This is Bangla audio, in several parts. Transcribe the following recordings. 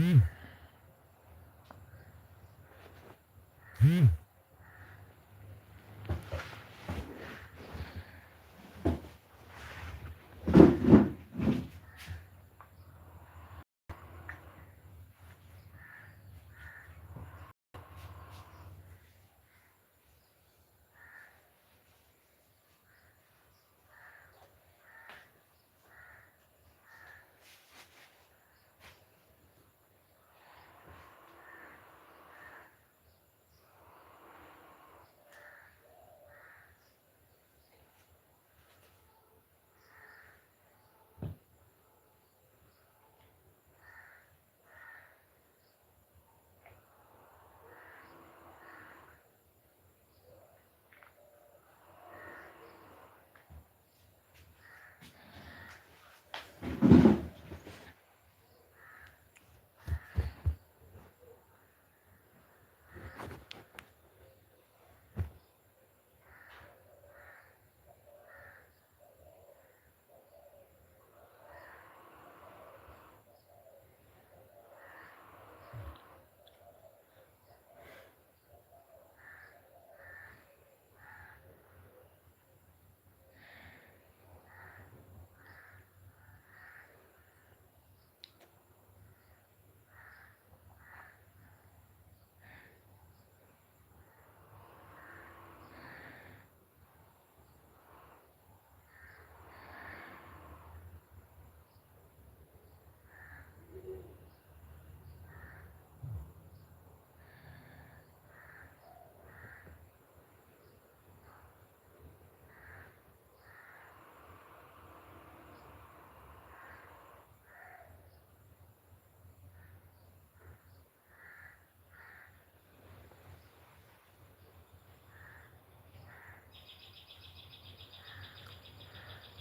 Mm.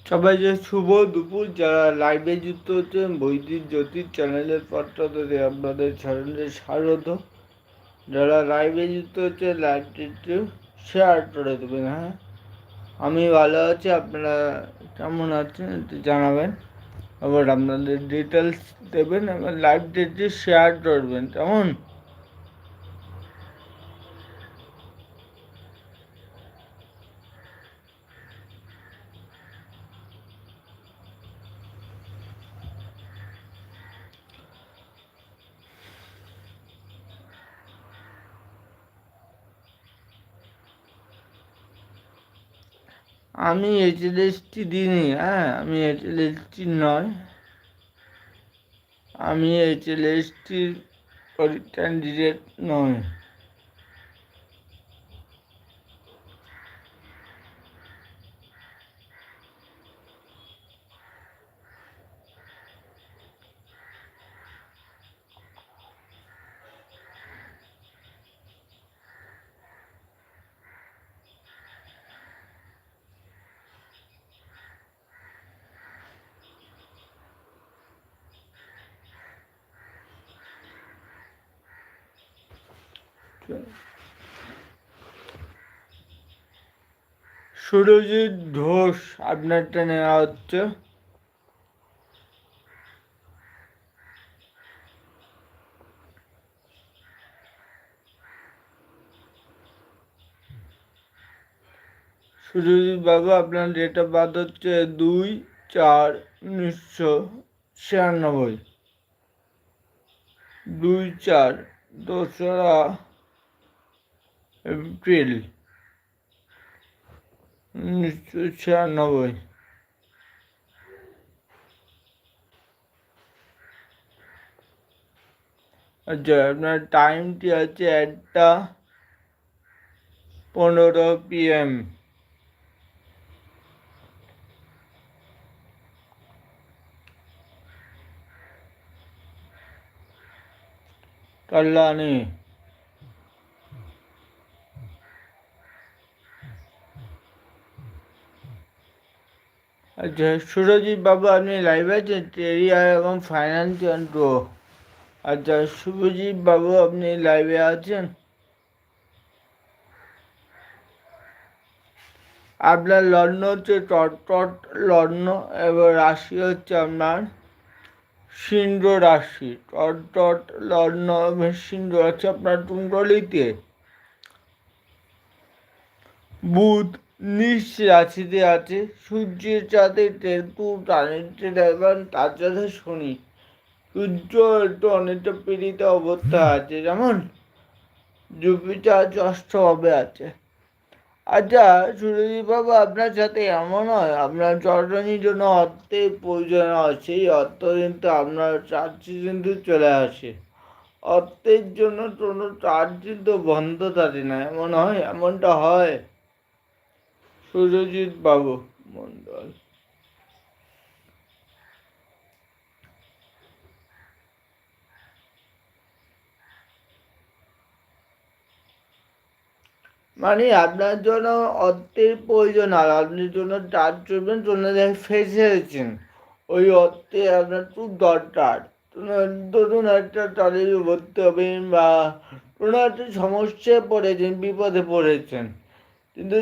সবাই যে শুভ দুপুর, যারা লাইভে যুক্ত হচ্ছেন বৈদিক জ্যোতির চ্যানেলের পত্রতে আপনাদের চ্যানেলে স্বাগত। যারা লাইভে যুক্ত হচ্ছে লাইভটি একটু শেয়ার করে দেবেন হ্যাঁ? আমি ভালো আছি, আপনারা কেমন আছেন, একটু জানাবেন। আবার আপনাদের ডিটেলস দেবেন এবং লাইভটি একটু শেয়ার করবেন, কেমন? আমি এইচএলএসটি দিইনি হ্যাঁ আমি এইচএলএসটি নয়। আমি এইচএলএসটির পরীক্ষা নয়। সুরজিৎ ঘোষ আপনারটা নেওয়া হচ্ছে। সুরজিৎ বাবু, আপনার ডেট বার্থ হচ্ছে দুই চার উনিশশো ছিয়ানব্বই। দুই চার দোসরা এপ্রিল উনিশশো ছিয়ানব্বই আচ্ছা আপনার টাইমটি আছে একটা পনেরো পিএম কল্যাণী সুরজিৎ বাবু, আপনি লাইভে আছেন এরিয়া এবং ফাইন্যান্সিয়াল প্রো আচ্ছা শুভজিৎ বাবু, আপনি লাইভে আছেন? আপনার লগ্ন হচ্ছে টট লগ্ন, এবার রাশি হচ্ছে আপনার সিংহ রাশি। টট লগ্ন সিংহ রাশি, আপনার কুণ্ডলিতে। বুধ নিজ রাশিতে আছে সূর্যের চাঁদে কেতু প্রাণের এবং তার সাথে শনি। সূর্য একটু অনেকটা পীড়িত অবস্থা আছে, যেমন জুপিটার হবে আছে আচ্ছা সুরজিৎ বাবু, আপনার সাথে এমন হয়, আপনার চটনির জন্য অর্থের প্রয়োজন হয়, সেই অর্থ কিন্তু আপনার চার্জে কিন্তু চলে আসে। অর্থের জন্য কোনো চার্জ কিন্তু বন্ধ থাকে না, এমন হয়, এমনটা হয়। সুরজিৎ বাবু, মন্ডল। মানে আপনার জন্য অর্থের প্রয়োজন আর আপনি জন্য টাচ চলবেন, জন্য ফেসে গেছেন ওই অর্থে আপনার খুব দরকার। ধরুন একটা তাদের ভর্তি হবেন বা কোনো একটা সমস্যায় পড়েছেন, বিপদে পড়েছেন। কিন্তু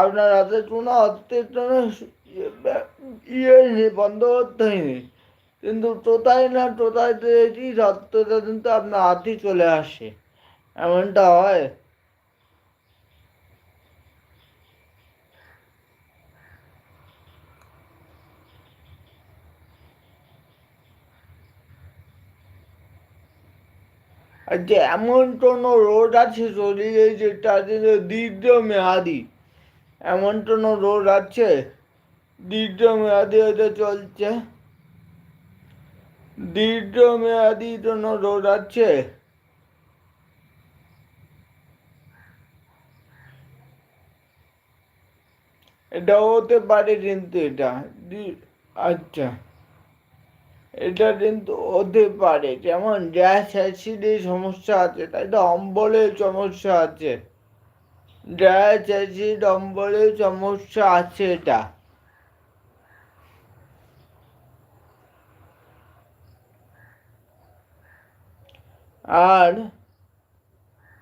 আপনার হাতে কোনো অর্থের জন্য ইয়ে নেই, বন্ধ করতে হয়নি কিন্তু টোটাই না টোটাই অর্থটা কিন্তু আপনার হাতেই চলে আসে। এমনটা হয়। যে এমন কোনো রোড আছে শরীরে যেটা দীর্ঘমেয়াদি এমন কোনো রোড আছে দীর্ঘমেয়াদি হয়তো চলছে। দীর্ঘমেয়াদি কোনো রোড আছে। এটা হতে পারে কিন্তু এটা। আচ্ছা। এটা কিন্তু হতে পারে। যেমন গ্যাস অ্যাসিডের সমস্যা আছে, তাই তো? অম্বলের সমস্যা আছে। গ্যাস অ্যাসিড অম্বলের সমস্যা আছে এটা। আর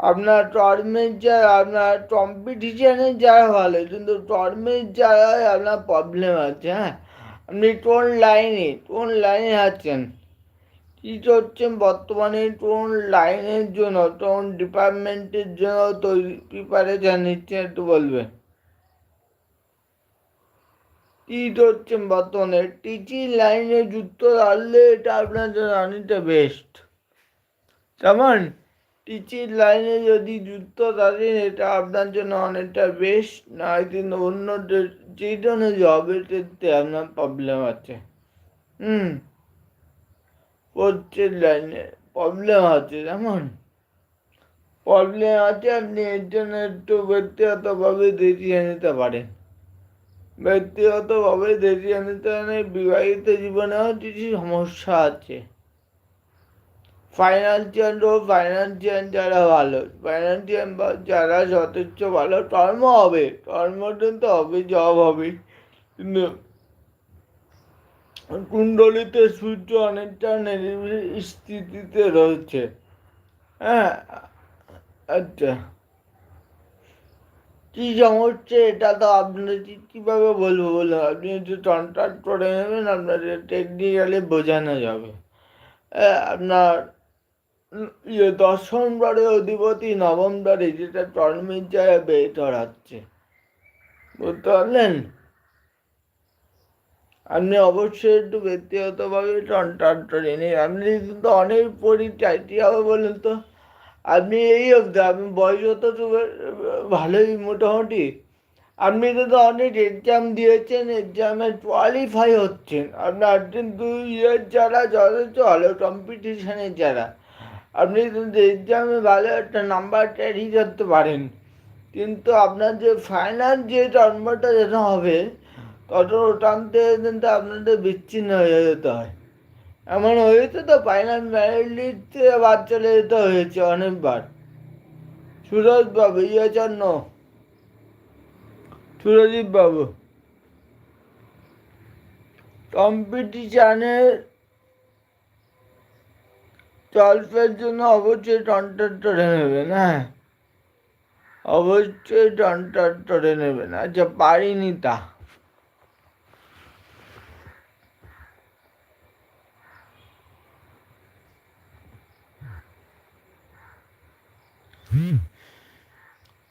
আপনার টর্মের যারা আপনার কম্পিটিশনের যারা ভালো কিন্তু টর্মের যারা আপনার প্রবলেম আছে হ্যাঁ? আপনি কোন লাইনে কোন লাইনে আছেন? কী করছেন বর্তমানে কোন লাইনের জন্য, কোন ডিপার্টমেন্টের জন্য তৈরি প্রিপারেশান নিচ্ছেন একটু বলবেন। কী করছেন বর্তমানে টিচিং লাইনে যুক্ত থাকলে এটা আপনার জন্য অনেকটা বেস্ট কেমন? টিচিং লাইনে যদি যুক্ত থাকেন এটা আপনার জন্য অনেকটা বেস্ট। না কিন্তু অন্য যে ধরনের জবের ক্ষেত্রে আপনার প্রবলেম আছে। হুম। কোচের লাইনে প্রবলেম আছে, যেমন। প্রবলেম আছে, আপনি এর জন্য একটু ব্যক্তিগতভাবে দেখিয়ে নিতে পারেন। ব্যক্তিগতভাবে দেখিয়ে নিতে পারেন বিবাহিত জীবনেও কিছু সমস্যা আছে। ফাইন্যান্সিয়াল ও ফাইন্যান্সিয়াল যারা ভালো ফাইন্যান্সিয়াল যারা যথেষ্ট ভালো কর্ম হবে কর্ম তো হবে, জব হবে। কিন্তু কুণ্ডলিতে সূর্য অনেকটা স্থিতিতে রয়েছে। হ্যাঁ আচ্ছা। কী সমস্যা এটা তো আপনার কীভাবে বলব বলুন? আপনি যদি কন্ট্রাক্ট করে নেবেন আপনার টেকনিক্যালি বোঝানো যাবে। আপনার ইয়ে দশম দ্বারে অধিপতি, নবম দ্বারে যেটা টর্মের জায়গায় বেয়ে চড়াচ্ছে। বুঝতে পারলেন? আপনি অবশ্যই একটু ব্যক্তিগতভাবে টনটান নিন। আপনি কিন্তু অনেক পরিচয়, কী হবে বলুন তো? আপনি এই অবধি, আপনি বয়স তো ভালোই মোটামুটি। আপনি কিন্তু অনেক এক্সাম দিয়েছেন এক্সামে কোয়ালিফাই হচ্ছেন। আপনার দুই ইয়ের যারা যথেষ্ট ভালো কম্পিটিশানের যারা। আপনি কিন্তু এক্সামে ভালো একটা নাম্বার ক্যারি করতে পারেন, কিন্তু আপনার যে ফাইনাল যে নম্বরটা যেটা হবে, তত টানতে কিন্তু আপনাদের বিচ্ছিন্ন হয়ে যেতে হয়। এমন হয়েছে তো ফাইনাল ম্যারিট বাদ চলে যেতে হয়েছে অনেকবার। সুরজ বাবু ইয়ে জন্য সুরজিৎ বাবু। কম্পিটিশানের চাষের জন্য অবশ্যই ট্রাক্টর ধরে নেবেন হ্যাঁ অবশ্যই ট্রাক্টর ধরে নেবেন আচ্ছা পারিনি তা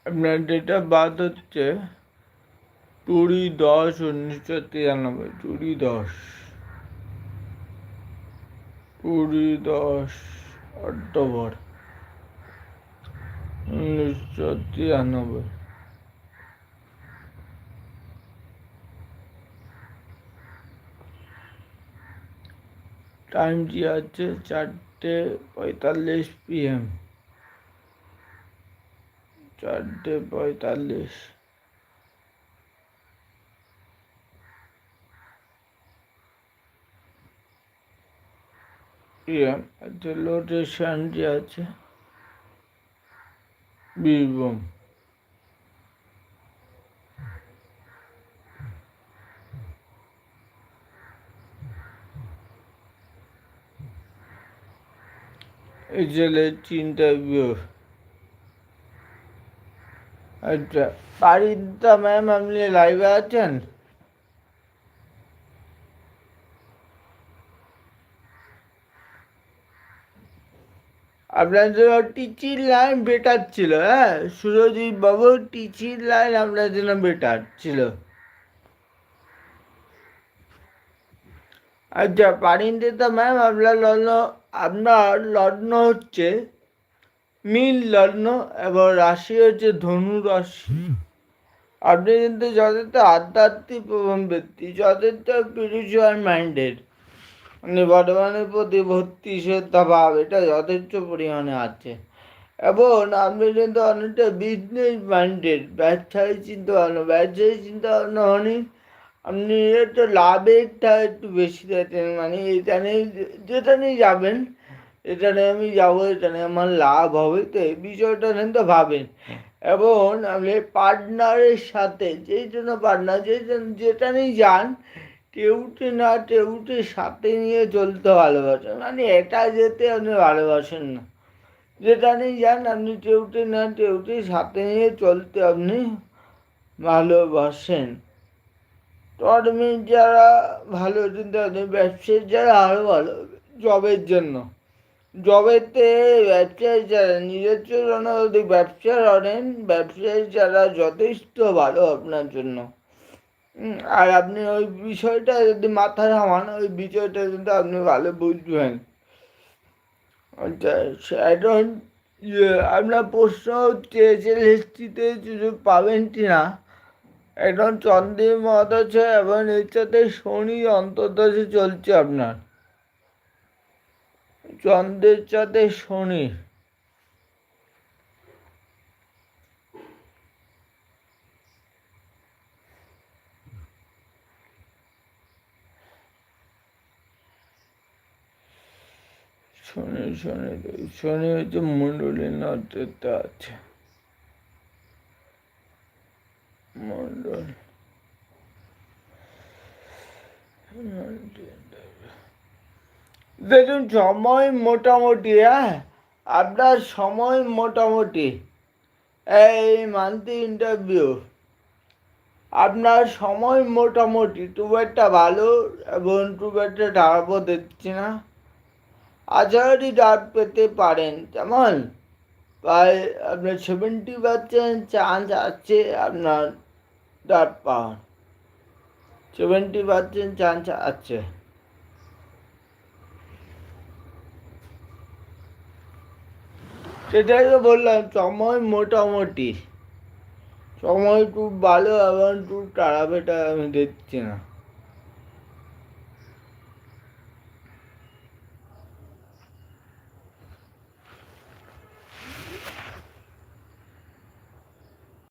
আপনার যেটা বাদ হচ্ছে চুরি দশ উনিশশো তিরানব্বই চুরি দশ কুড়ি দশ অক্টোবর উনিশশো তিরানব্বই। টাইমটি আছে চারটে পঁয়তাল্লিশ পিএম। চারটে পঁয়তাল্লিশ। পিএম আচ্ছা লোটেশনটি আছে বীরভূম। এই জেলে ইন্টারভিউ আচ্ছা পারিদা ম্যাম আপনি লাইভে আছেন? আপনাদের টিচিং লাইন বেটার ছিল হ্যাঁ? সুরজিৎ বাবু টিচিং লাইন আপনার জন্য বেটার ছিল। আচ্ছা পারিন্দিতা ম্যাম আপনার লগ্ন আপনার লগ্ন হচ্ছে মিল লগ্ন এবং রাশি হচ্ছে ধনু রাশি আপনি কিন্তু যথেষ্ট আধ্যাত্মিক প্রবণ ব্যক্তি যথেষ্ট স্পিরিচুয়াল মাইন্ডেড মানে বর্তমানের প্রতি ভর্তি শ্রদ্ধা ভাব, এটা যথেষ্ট পরিমাণে আছে। এবং আপনি কিন্তু অনেকটা বিজনেস মাইন্ডেড ব্যবসায়ী চিন্তা ভাবনা ব্যবসায়ী চিন্তা ভাবনা মানে আপনি একটু লাভেরটা একটু বেশি দেখেন মানে যেটা নিয়ে যাবেন, এখানে আমি যাব এটা নিয়ে আমার লাভ হবে, তো এই বিষয়টা কিন্তু ভাবেন। এবং আপনি পার্টনারের সাথে, যেই জন্য পার্টনার যে যেটা নিয়ে যান কেউটে না টেউটে সাথে নিয়ে চলতে ভালোবাসেন মানে এটা যেতে আপনি ভালোবাসেন না। যেটা নিয়ে যান আপনি টেউটে না টেউটে সাথে নিয়ে চলতে আপনি ভালোবাসেন। টর্মি যারা ভালো চিন্তা করেন ব্যবসায়ী যারা আরও ভালো, জবের জন্য। জবেতে ব্যবসায়ী যারা নিজস্ব জন্য যদি ব্যবসা করেন ব্যবসায়ী যারা যথেষ্ট ভালো আপনার জন্য। আর আপনি ওই বিষয়টা যদি মাথায় হামান ওই বিষয়টা কিন্তু আপনি ভালো বুঝবেন। আচ্ছা এখন আপনার প্রশ্ন যে হিস্ট্রিতে সুযোগ পাবেন কি না এখন চন্দ্রের আছে এবং এর সাথে শনি অন্তর্দশে চলছে আপনার। চন্দ্রের সাথে শনি। শনি শনি শনি হচ্ছে মণ্ডলী নক্ষত্র আছে। মণ্ডল দেখুন, সময় মোটামুটি হ্যাঁ? আপনার সময় মোটামুটি। এই মান্থলি ইন্টারভিউ আপনার সময় মোটামুটি, খুব একটা ভালো এবং খুব একটা খারাপও দেখছি না। আজহারি ডাক পেতে পারেন। যেমন প্রায় আপনার সেভেন্টি পার্সেন্ট চান্স আছে আপনার ডাক পাওয়ার। সেভেন্টি পার্সেন্ট চান্স আছে। সেটাই তো বললাম, সময় মোটামুটি। সময় খুব ভালো এবং খুব এটা আমি দেখছি না।